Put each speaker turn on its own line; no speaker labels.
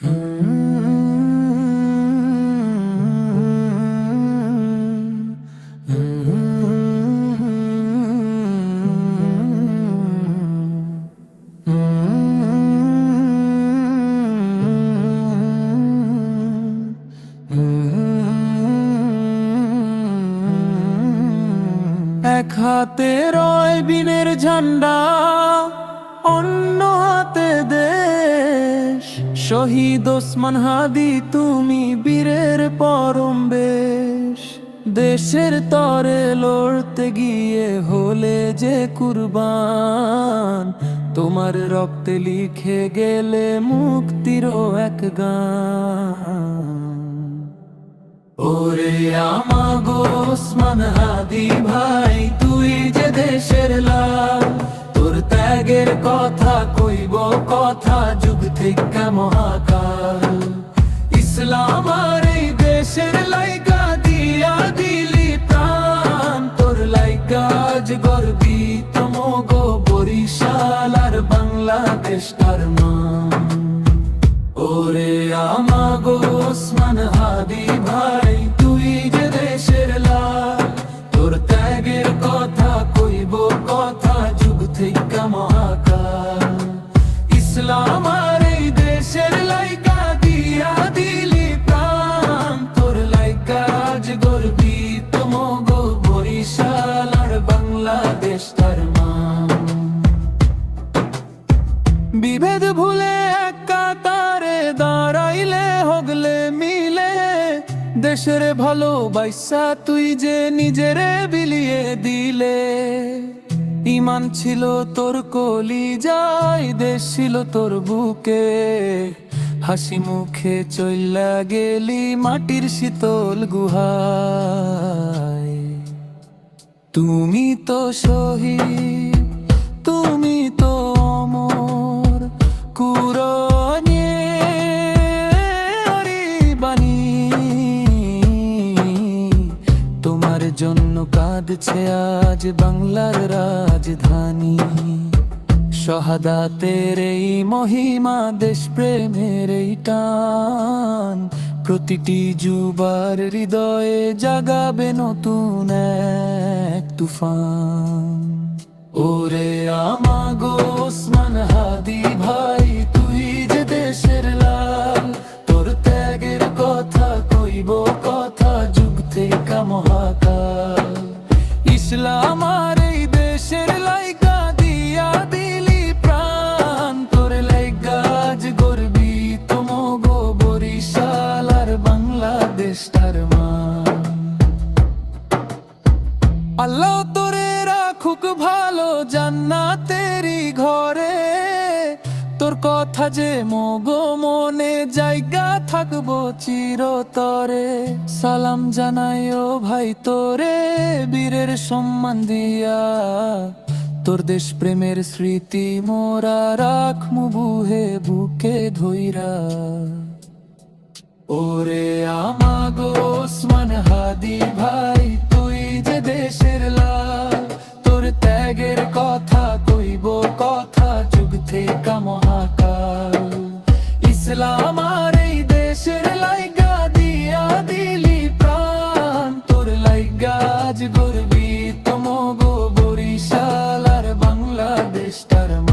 এক হাতে রয় বিনের ঝান্ডা অন্য হাতে দেশ। শহীদ ওসমান হাদি, তুমি বীরের পরম বেশ। দেশের তরে লড়তে গিয়ে হলে যে কুরবান। তোমার রক্তে লিখে গেলে মুক্তিরও এক গান। ওরে আমাগো ওসমান হাদি ভাই, তুই যুগ মহাকাল ইসলাম আর এই দেশের লাইকা দিয়া দিলি প্রাণ তোর লাইকা আজ গর্বিত মগো বরিশাল আর বাংলাদেশ তার ওরে আমাগো ওসমান হাদি ভাই বাংলাদেশ বিভেদ ভুলে এক কাতারে দাঁড়াইলে, হগলে মিলে। দেশের ভালোবাসা তুই যে নিজেরে বিলিয়ে দিলে। ইমান ছিল তোর কলি যাই দেশ ছিল তোর বুকে। হাসি মুখে চইলা গেলি মাটির শীতল গুহায় তুমি তো শহীদ, তুমি তো অমর কুরনে তোমার জন্য কাঁদছে আজ বাংলার রাজধানী। সহাদাতের এই মহিমা দেশ প্রেমের এই টান। প্রতিটি যুবার হৃদয়ে জাগাবে নতুন এক তুফান। ওরে আমাগো ওসমান হাদি ভাই, তুই যে দেশের লাল, তোর ত্যাগের কথা কইব কথা আল্লাহ তোরে রাখুক ভালো জান্নাতেরি ঘরে। তোর কথা যে মগো মনে জায়গা থাকব চিরতরে। সালাম জানাই ও ভাই তোরে, বীরের সম্মান দিয়া। তোর দেশ প্রেমের স্মৃতি মোরা রাখমু বুহে বুকে ধইরা। ওরে আমাগো estar amando.